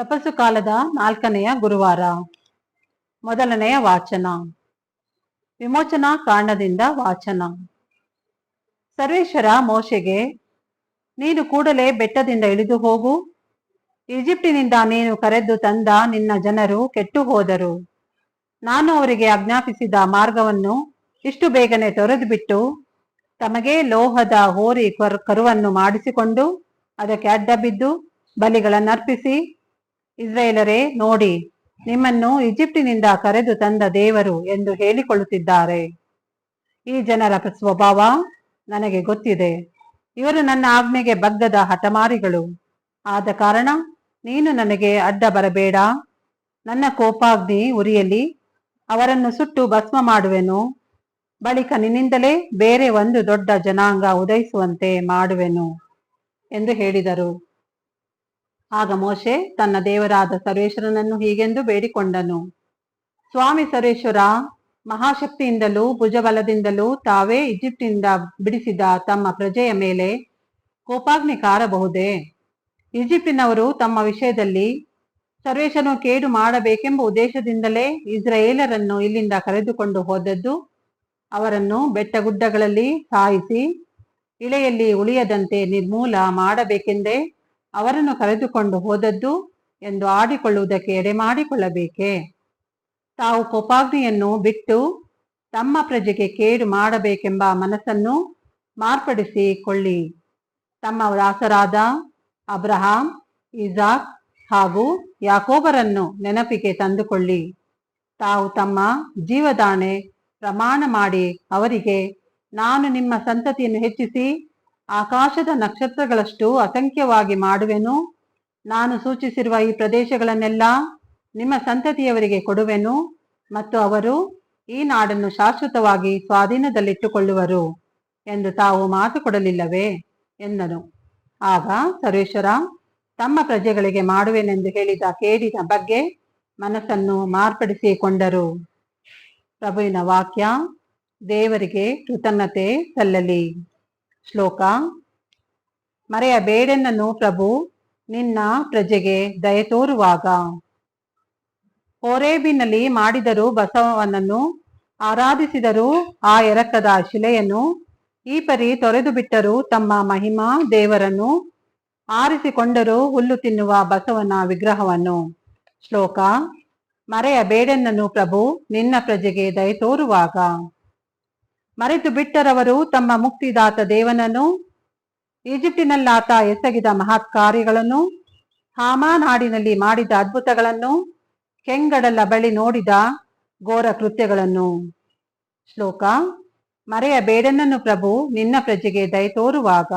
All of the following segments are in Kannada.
ತಪಸ್ಸು ಕಾಲದ ನಾಲ್ಕನೆಯ ಗುರುವಾರ. ಮೊದಲನೆಯ ವಾಚನ. ವಿಮೋಚನಾ ಕಾಂಡದಿಂದ ವಾಚನ. ಸರ್ವೇಶ್ವರ ಮೋಶೆಗೆ, ನೀನು ಕೂಡಲೇ ಬೆಟ್ಟದಿಂದ ಇಳಿದು ಹೋಗು. ಈಜಿಪ್ಟಿನಿಂದ ನೀನು ಕರೆದು ತಂದ ನಿನ್ನ ಜನರು ಕೆಟ್ಟು ಹೋದರು. ನಾನು ಅವರಿಗೆ ಆಜ್ಞಾಪಿಸಿದ ಮಾರ್ಗವನ್ನು ಇಷ್ಟು ಬೇಗನೆ ತೊರೆದು ತಮಗೇ ಲೋಹದ ಹೋರಿ ಕರ್- ಕರುವನ್ನು ಮಾಡಿಸಿಕೊಂಡು, ಅದಕ್ಕೆ ಅಡ್ಡ ಬಿದ್ದು ಬಲಿಗಳನ್ನರ್ಪಿಸಿ ಇಸ್ರಾಯೇಲರೇ, ನೋಡಿ, ನಿಮ್ಮನ್ನು ಈಜಿಪ್ಟಿನಿಂದ ಕರೆದು ತಂದ ದೇವರು ಎಂದು ಹೇಳಿಕೊಳ್ಳುತ್ತಿದ್ದಾರೆ. ಈ ಜನರ ಸ್ವಭಾವ ನನಗೆ ಗೊತ್ತಿದೆ. ಇವರು ನನ್ನ ಆಜ್ಞೆಗೆ ಬಗ್ಗದ ಹಠಮಾರಿಗಳು. ಆದ ಕಾರಣ ನೀನು ನನಗೆ ಅಡ್ಡ ಬರಬೇಡ. ನನ್ನ ಕೋಪಾಗ್ನಿ ಉರಿಯಲಿ. ಅವರನ್ನು ಸುಟ್ಟು ಭಸ್ಮ ಮಾಡುವೆನು. ಬಳಿಕ ನಿನ್ನಿಂದಲೇ ಬೇರೆ ಒಂದು ದೊಡ್ಡ ಜನಾಂಗ ಉದಯಿಸುವಂತೆ ಮಾಡುವೆನು ಎಂದು ಹೇಳಿದರು. ಆಗ ಮೋಶೆ ತನ್ನ ದೇವರಾದ ಸರ್ವೇಶ್ವರನನ್ನು ಹೀಗೆಂದು ಬೇಡಿಕೊಂಡನು. ಸ್ವಾಮಿ ಸರ್ವೇಶ್ವರ, ಮಹಾಶಕ್ತಿಯಿಂದಲೂ ಭುಜಬಲದಿಂದಲೂ ತಾವೇ ಈಜಿಪ್ಟಿನಿಂದ ಬಿಡಿಸಿದ ತಮ್ಮ ಪ್ರಜೆಯ ಮೇಲೆ ಕೋಪಾಗ್ನಿ ಕಾರಬಹುದೇ? ಈಜಿಪ್ಟಿನವರು ತಮ್ಮ ವಿಷಯದಲ್ಲಿ ಸರ್ವೇಶನು ಕೇಡು ಮಾಡಬೇಕೆಂಬ ಉದ್ದೇಶದಿಂದಲೇ ಇಸ್ರಾಯೇಲರನ್ನು ಇಲ್ಲಿಂದ ಕರೆದುಕೊಂಡು ಹೋದದ್ದು. ಅವರನ್ನು ಬೆಟ್ಟಗುಡ್ಡಗಳಲ್ಲಿ ಸಾಯಿಸಿ ಇಳೆಯಲ್ಲಿ ಉಳಿಯದಂತೆ ನಿರ್ಮೂಲ ಮಾಡಬೇಕೆಂದೇ ಅವರನ್ನು ಕರೆದುಕೊಂಡು ಹೋದದ್ದು ಎಂದು ಆಡಿಕೊಳ್ಳುವುದಕ್ಕೆ ಎಡೆಮಾಡಿಕೊಳ್ಳಬೇಕೆ ತಾವು ಕೋಪಾಗ್ನಿಯನ್ನು ಬಿಟ್ಟು ತಮ್ಮ ಪ್ರಜೆಗೆ ಕೇಡು ಮಾಡಬೇಕೆಂಬ ಮನಸ್ಸನ್ನು ಮಾರ್ಪಡಿಸಿಕೊಳ್ಳಿ. ತಮ್ಮ ದಾಸರಾದ ಅಬ್ರಹಾಂ, ಇಸಾಕ್ ಹಾಗೂ ಯಾಕೋಬರನ್ನು ನೆನಪಿಗೆ ತಂದುಕೊಳ್ಳಿ. ತಾವು ತಮ್ಮ ಜೀವದಾಣೆ ಪ್ರಮಾಣ ಮಾಡಿ ಅವರಿಗೆ, ನಾನು ನಿಮ್ಮ ಸಂತತಿಯನ್ನು ಹೆಚ್ಚಿಸಿ ಆಕಾಶದ ನಕ್ಷತ್ರಗಳಷ್ಟು ಅಸಂಖ್ಯವಾಗಿ ಮಾಡುವೆನು. ನಾನು ಸೂಚಿಸಿರುವ ಈ ಪ್ರದೇಶಗಳನ್ನೆಲ್ಲ ನಿಮ್ಮ ಸಂತತಿಯವರಿಗೆ ಕೊಡುವೆನು ಮತ್ತು ಅವರು ಈ ನಾಡನ್ನು ಶಾಶ್ವತವಾಗಿ ಸ್ವಾಧೀನದಲ್ಲಿಟ್ಟುಕೊಳ್ಳುವರು ಎಂದು ತಾವು ಮಾತು ಕೊಡಲಿಲ್ಲವೇ ಎಂದನು. ಆಗ ಸರ್ವೇಶ್ವರ, ತಮ್ಮ ಪ್ರಜೆಗಳಿಗೆ ಮಾಡುವೆನೆಂದು ಹೇಳಿದ ಕೇಡಿನ ಬಗ್ಗೆ ಮನಸ್ಸನ್ನು ಮಾರ್ಪಡಿಸಿಕೊಂಡರು. ಪ್ರಭುವಿನ ವಾಕ್ಯ, ದೇವರಿಗೆ ಕೃತಜ್ಞತೆ ಸಲ್ಲಲಿ. ಶ್ಲೋಕ ಮರೆಯಬೇಡೆನ್ನನು ಪ್ರಭು ನಿನ್ನ ಪ್ರಜೆಗೆ ದಯ ತೋರುವಾಗ. ಹೋರೇಬಿನಲ್ಲಿ ಮಾಡಿದರು ಬಸವನನ್ನು ಆರಾಧಿಸಿದರು ಆ ಎರಕದ ಶಿಲೆಯನ್ನು ಈ ಪರಿ ತೊರೆದು ಬಿಟ್ಟರು ತಮ್ಮ ಮಹಿಮಾ ದೇವರನ್ನು ಆರಿಸಿಕೊಂಡರೂ ಹುಲ್ಲು ತಿನ್ನುವ ಬಸವನ ವಿಗ್ರಹವನ್ನು. ಶ್ಲೋಕ ಮರೆಯಬೇಡೆನ್ನನು ಪ್ರಭು ನಿನ್ನ ಪ್ರಜೆಗೆ ದಯ ತೋರುವಾಗ. ಮರೆತು ಬಿಟ್ಟರವರು ತಮ್ಮ ಮುಕ್ತಿದಾತ ದೇವನನ್ನು, ಈಜಿಪ್ಟಿನಲ್ಲಾತ ಎಸಗಿದ ಮಹತ್ ಕಾರ್ಯಗಳನ್ನು ಹಾಮಾ ನಾಡಿನಲ್ಲಿ ಮಾಡಿದ ಅದ್ಭುತಗಳನ್ನು, ಕೆಂಗಡಲ ಬಳಿ ನೋಡಿದ ಘೋರ ಕೃತ್ಯಗಳನ್ನು. ಶ್ಲೋಕ ಮರೆಯ ಬೇಡನನ್ನು ಪ್ರಭು, ನಿನ್ನ ಪ್ರಜೆಗೆ ದಯ ತೋರುವಾಗ.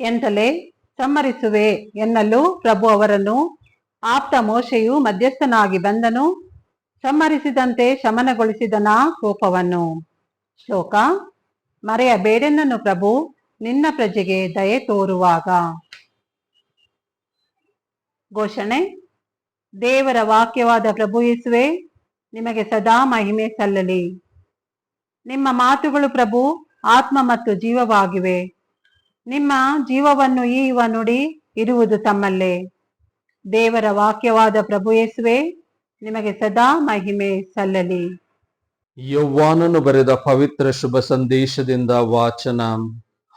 ಎಂತಲೇ ಸಮ್ಮರಿಸುವೆ ಎನ್ನಲು ಪ್ರಭು ಅವರನ್ನು, ಆಪ್ತ ಮೋಶೆಯು ಮಧ್ಯಸ್ಥನಾಗಿ ಬಂದನು ಸಮ್ಮರಿಸಿದಂತೆ ಶಮನಗೊಳಿಸಿದನ ಕೋಪವನ್ನು. ಶ್ಲೋಕ ಮರೆಯಬೇಡೆನ್ನನು ಪ್ರಭು, ನಿನ್ನ ಪ್ರಜೆಗೆ ದಯೆ ತೋರುವಾಗ. ಘೋಷಣೆ. ದೇವರ ವಾಕ್ಯವಾದ ಪ್ರಭು ಯೇಸುವೆ, ನಿಮಗೆ ಸದಾ ಮಹಿಮೆ ಸಲ್ಲಲಿ. ನಿಮ್ಮ ಮಾತುಗಳು ಪ್ರಭು, ಆತ್ಮ ಮತ್ತು ಜೀವವಾಗಿವೆ. ನಿಮ್ಮ ಜೀವವನ್ನು ಈಯುವ ನುಡಿ ಇರುವುದು ತಮ್ಮಲ್ಲೇ. ದೇವರ ವಾಕ್ಯವಾದ ಪ್ರಭು ಯೇಸುವೆ, ನಿಮಗೆ ಸದಾ ಮಹಿಮೆ ಸಲ್ಲಲಿ. ಯೌವಾನನು ಬರೆದ ಪವಿತ್ರ ಶುಭ ಸಂದೇಶದಿಂದ ವಾಚನ.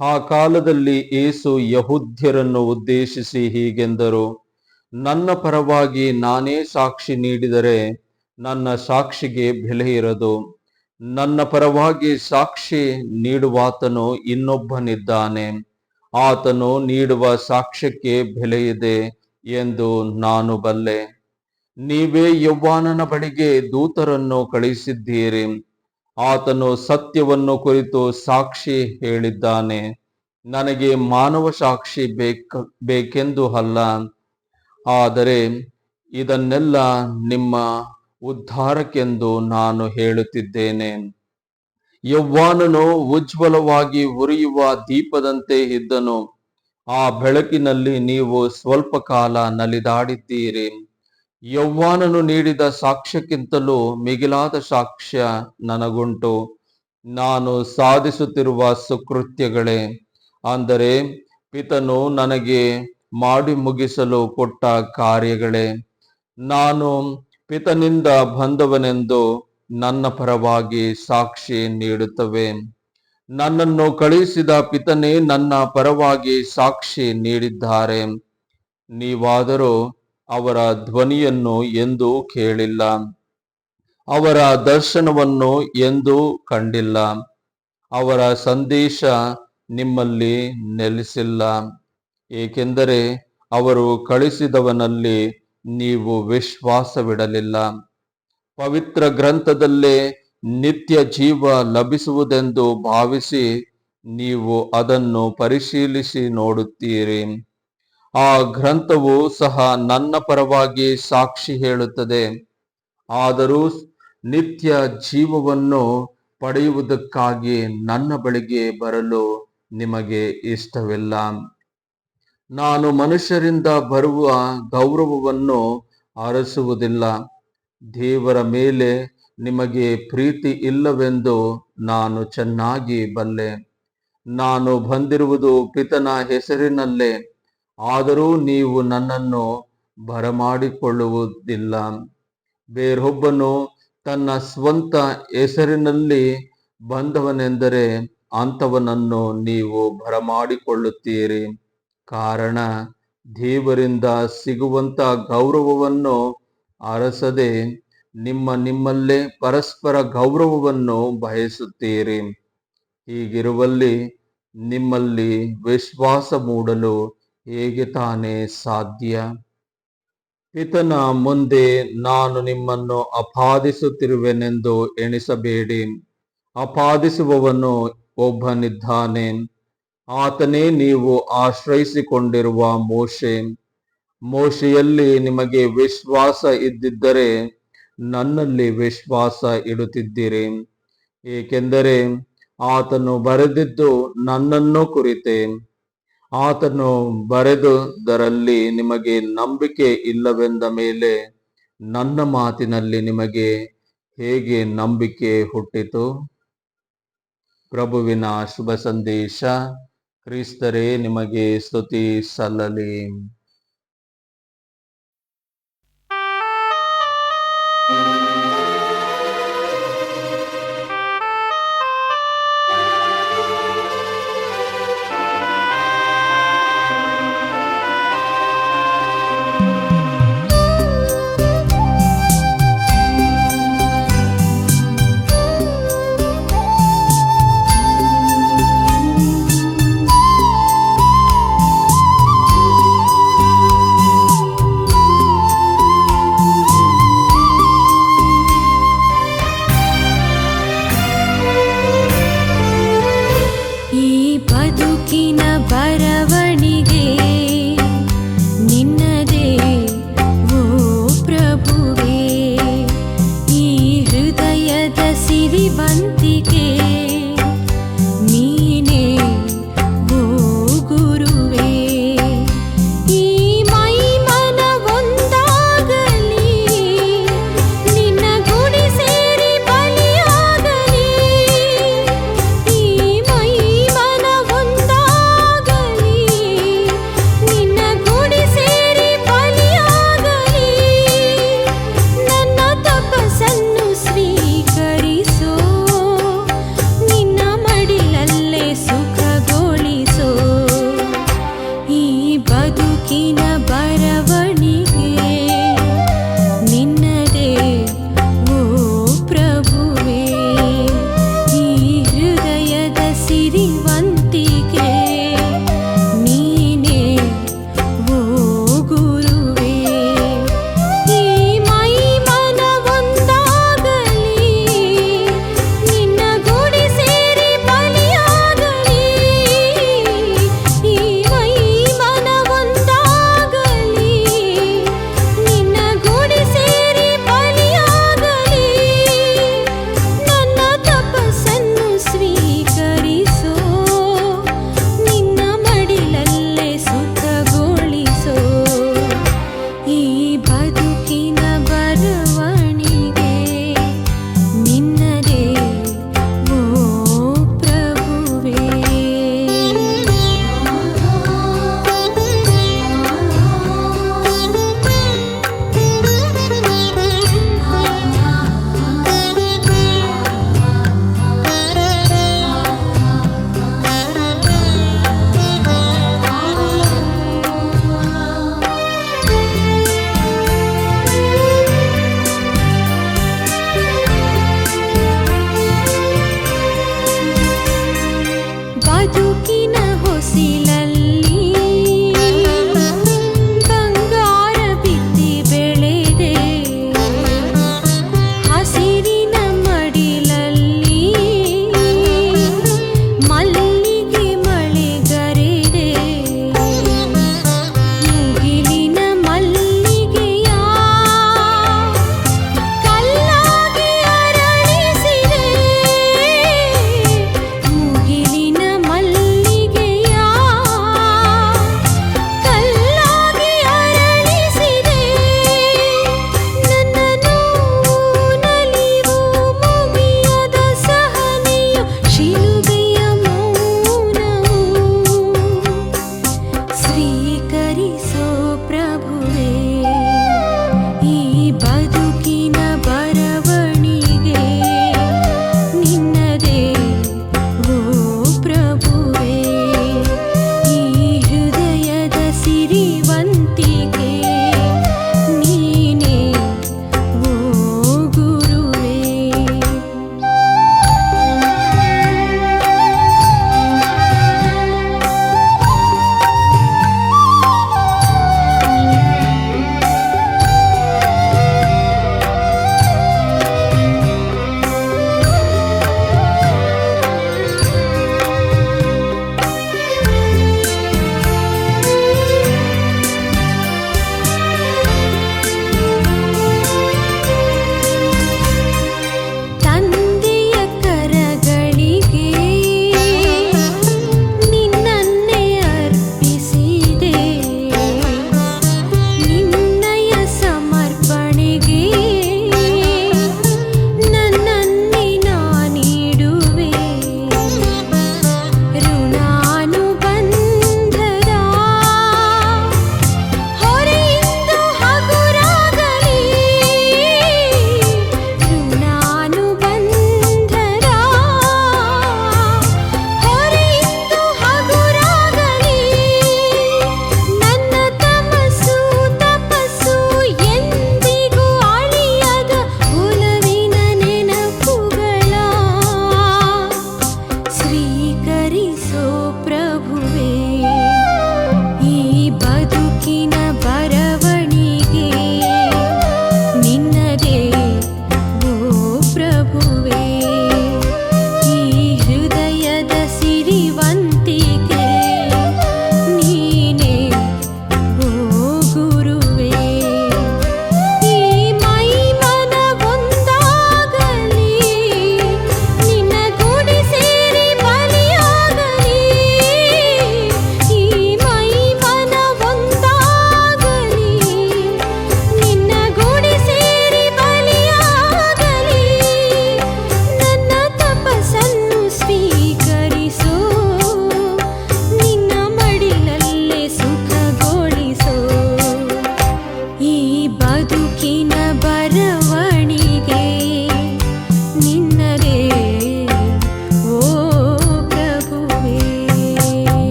ಆ ಕಾಲದಲ್ಲಿ ಏಸು ಯಹುದ್ಯರನ್ನು ಉದ್ದೇಶಿಸಿ ಹೀಗೆಂದರು, ನನ್ನ ಪರವಾಗಿ ನಾನೇ ಸಾಕ್ಷಿ ನೀಡಿದರೆ ನನ್ನ ಸಾಕ್ಷಿಗೆ ಬೆಲೆ ಇರದು ನನ್ನ ಪರವಾಗಿ ಸಾಕ್ಷಿ ನೀಡುವಾತನು ಇನ್ನೊಬ್ಬನಿದ್ದಾನೆ. ಆತನು ನೀಡುವ ಸಾಕ್ಷ್ಯಕ್ಕೆ ಬೆಲೆ ಇದೆ ಎಂದು ನಾನು ಬಲ್ಲೆ. ನೀವೇ ಯೌವಾನನ ಬಳಿಗೆ ದೂತರನ್ನು ಕಳಿಸಿದ್ದೀರಿ ಆತನು ಸತ್ಯವನ್ನು ಕುರಿತು ಸಾಕ್ಷಿ ಹೇಳಿದ್ದಾನೆ. ನನಗೆ ಮಾನವ ಸಾಕ್ಷಿ ಬೇಕ, ಬೇಕೆಂದು ಅಲ್ಲ. ಆದರೆ ಇದನ್ನೆಲ್ಲ ನಿಮ್ಮ ಉದ್ಧಾರಕ್ಕೆಂದು ನಾನು ಹೇಳುತ್ತಿದ್ದೇನೆ. ಯೌವ್ವಾನನು ಉಜ್ವಲವಾಗಿ ಉರಿಯುವ ದೀಪದಂತೆ ಇದ್ದನು. ಆ ಬೆಳಕಿನಲ್ಲಿ ನೀವು ಸ್ವಲ್ಪ ಕಾಲ ನಲಿದಾಡಿದ್ದೀರಿ. ಯೌವಾನನು ನೀಡಿದ ಸಾಕ್ಷ್ಯಕ್ಕಿಂತಲೂ ಮಿಗಿಲಾದ ಸಾಕ್ಷ್ಯ ನನಗುಂಟು. ನಾನು ಸಾಧಿಸುತ್ತಿರುವ ಸುಕೃತ್ಯಗಳೇ, ಅಂದರೆ ಪಿತನು ನನಗೆ ಮಾಡಿ ಮುಗಿಸಲು ಕೊಟ್ಟ ಕಾರ್ಯಗಳೇ. ನಾನು ಪಿತನಿಂದ ಬಂದವನೆಂದು ನನ್ನ ಪರವಾಗಿ ಸಾಕ್ಷಿ ನೀಡುತ್ತವೆ. ನನ್ನನ್ನು ಕಳುಹಿಸಿದ ಪಿತನೇ ನನ್ನ ಪರವಾಗಿ ಸಾಕ್ಷಿ ನೀಡಿದ್ದಾರೆ. ನೀವಾದರೂ ಅವರ ಧ್ವನಿಯನ್ನು ಎಂದೂ ಕೇಳಿಲ್ಲ. ಅವರ ದರ್ಶನವನ್ನು ಎಂದೂ ಕಂಡಿಲ್ಲ. ಅವರ ಸಂದೇಶ ನಿಮ್ಮಲ್ಲಿ ನೆಲೆಸಿಲ್ಲ. ಏಕೆಂದರೆ ಅವರು ಕಳಿಸಿದವನಲ್ಲಿ ನೀವು ವಿಶ್ವಾಸವಿಡಲಿಲ್ಲ. ಪವಿತ್ರ ಗ್ರಂಥದಲ್ಲೇ ನಿತ್ಯ ಜೀವ ಲಭಿಸುವುದೆಂದು ಭಾವಿಸಿ ನೀವು ಅದನ್ನು ಪರಿಶೀಲಿಸಿ ನೋಡುತ್ತೀರಿ. ಆ ಗ್ರಂಥವು ಸಹ ನನ್ನ ಪರವಾಗಿ ಸಾಕ್ಷಿ ಹೇಳುತ್ತದೆ. ಆದರೂ ನಿತ್ಯ ಜೀವವನ್ನು ಪಡೆಯುವುದಕ್ಕಾಗಿ ನನ್ನ ಬಳಿಗೆ ಬರಲು ನಿಮಗೆ ಇಷ್ಟವಿಲ್ಲ. ನಾನು ಮನುಷ್ಯರಿಂದ ಬರುವ ಗೌರವವನ್ನು ಅರಸುವುದಿಲ್ಲ. ದೇವರ ಮೇಲೆ ನಿಮಗೆ ಪ್ರೀತಿ ಇಲ್ಲವೆಂದು ನಾನು ಚೆನ್ನಾಗಿ ಬಲ್ಲೆ. ನಾನು ಬಂದಿರುವುದು ಪಿತನ ಹೆಸರಿನಲ್ಲೇ. ಆದರೂ ನೀವು ನನ್ನನ್ನು ಬರಮಾಡಿಕೊಳ್ಳುವುದಿಲ್ಲ. ಬೇರೊಬ್ಬನು ತನ್ನ ಸ್ವಂತ ಹೆಸರಿನಲ್ಲಿ ಬಂದವನೆಂದರೆ ಅಂಥವನನ್ನು ನೀವು ಬರಮಾಡಿಕೊಳ್ಳುತ್ತೀರಿ. ಕಾರಣ, ದೇವರಿಂದ ಸಿಗುವಂತ ಗೌರವವನ್ನು ಅರಸದೆ ನಿಮ್ಮ ನಿಮ್ಮಲ್ಲೇ ಪರಸ್ಪರ ಗೌರವವನ್ನು ಬಯಸುತ್ತೀರಿ. ಹೀಗಿರುವಲ್ಲಿ ನಿಮ್ಮಲ್ಲಿ ವಿಶ್ವಾಸ ಮೂಡಲು ಹೇಗೆ ತಾನೇ ಸಾಧ್ಯ? ಪಿತನ ಮುಂದೆ ನಾನು ನಿಮ್ಮನ್ನು ಅಪಾದಿಸುತ್ತಿರುವೆನೆಂದು ಎಣಿಸಬೇಡಿ. ಅಪಾದಿಸುವವನು ಒಬ್ಬನಿದ್ದಾನೆ. ಆತನೇ ನೀವು ಆಶ್ರಯಿಸಿಕೊಂಡಿರುವ ಮೋಶೆ. ಮೋಶೆಯಲ್ಲಿ ನಿಮಗೆ ವಿಶ್ವಾಸ ಇದ್ದಿದ್ದರೆ ನನ್ನಲ್ಲಿ ವಿಶ್ವಾಸ ಇಡುತ್ತಿದ್ದೀರಿ. ಏಕೆಂದರೆ ಆತನು ಬರೆದಿದ್ದು ನನ್ನನ್ನು ಕುರಿತೆ. ಆತನು ಬರೆದುದರಲ್ಲಿ ನಿಮಗೆ ನಂಬಿಕೆ ಇಲ್ಲವೆಂದ ಮೇಲೆ ನನ್ನ ಮಾತಿನಲ್ಲಿ ನಿಮಗೆ ಹೇಗೆ ನಂಬಿಕೆ ಹುಟ್ಟಿತು? ಪ್ರಭುವಿನ ಶುಭ ಸಂದೇಶ, ಕ್ರಿಸ್ತರೇ, ನಿಮಗೆ ಸ್ತುತಿ ಸಲ್ಲಲಿ. ಈ